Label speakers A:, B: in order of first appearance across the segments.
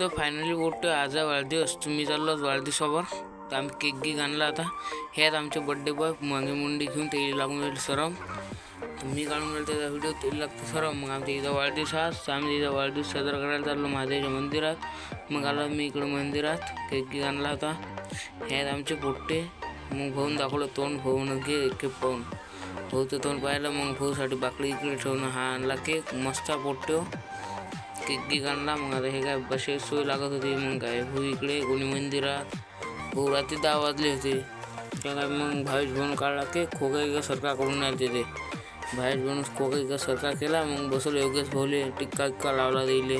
A: तर फायनली बोलतो आज वाढदिवस. तुम्ही चाललो वाढदिवसावर. तर आम्ही केक गिक आणला आता. हे आमचे बड्डे बॉय मागे मुंडी घेऊन ते लागून राहिले सरम. तुम्ही काढून राहिले त्याचा व्हिडिओ ते लागतो सरम. मग आमच्या इथं वाढदिवस आज तर आम्ही तिथं वाढदिवस साजरा करायला चाललो महादेवाच्या मंदिरात. मग आलो मी इकडं मंदिरात. केक गिक आणला होता हे आमचे पोट्टे. मग भाऊन दाखवलं तोंड. भाऊन घे केक पाहून भाऊचं तोंड पाहिलं. मग भाऊसाठी बाकडी इकडे ठेवणं हा आणला केक मस्त पोट्टे. केक आणला मग आता हे काय बसे सोय लागत होती मग काय? भाऊ इकडे कोणी मंदिरात. भाऊ रात्री दहा वाजले होते. त्या काय मग भावेश बनून काढला केक खोका इका सरकार करून आले ते. भावेश बनून खोका इका सरकार केला मग बसवलं योगेश भाऊले टिक्का इक्का लावला देईले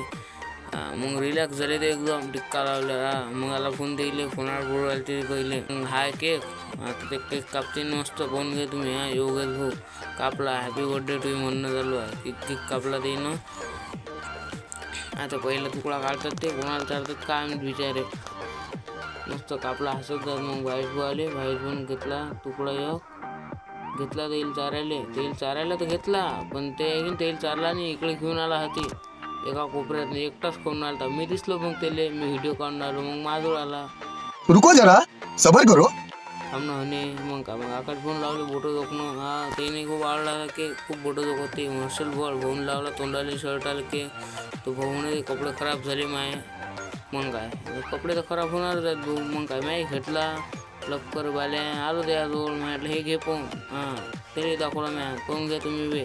A: हा, मग रिलॅक्स झाले ते एकदम टिक्का लावला. हा मग आला फोन देईले फोनावर बोलवायला ते पहिले. मग हाय केक आता ते केक कापते मस्त फोन घे तुम्ही. हा योगेश भाऊ कापला. हॅपी बर्थडे तुम्ही म्हणणं चालू आहे. केक केक कापला देईनं आता पहिला तुकडा काढतात ते कोणाला चालतात काय बिचारे. मस्त कापला हसत जात मग भाऊ आले भाऊन घेतला तुकडा एक. घेतला तेल चारायले तेल चारायला तर घेतला पण ते तेल चारला नाही इकडे घेऊन आला हाती. एका कोपऱ्यात एकटाच खाऊन आला मी दिसलो मग त्याले मी व्हिडिओ काढून आलो मग माझोळ आला.
B: रुको जरा सबर करो.
A: थांबणं म्हणे मग का मग आकाश फोन लावले बोटं जोखणं. हा त्याने खूप आवडला की खूप बोटं जोखते मार्शल बॉल भाऊन लावला तोंडाले शर्ट आले की. तो भाऊ कपडे खराब झाले माय. मग काय? कपडे तर खराब होणारच आहेत भाऊ. मग काय? माही घेतला. लपकर बाल्या. आलो त्याजवळ म्हटलं हे घे पाहून हां तरी दाखवला मॅ पाहून घ्या तुम्ही बे.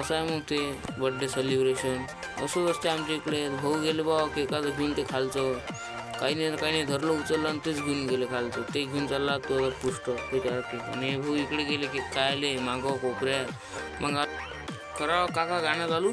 A: असं आहे मग ते बड्डे सेलिब्रेशन असंच असते आमच्या इकडे. भाऊ गेले बा केकाचं घेऊन ते खालचं. काही नाही काही नाही. धरलं उचललं आणि तेच घेऊन गेले खालचं. ते घेऊन चालला तो पुष्ट त्याच्यावर आणि भाऊ इकडे गेले की काय आले मागव कोपऱ्यात. मग आ- करावं काका गाणं चालू.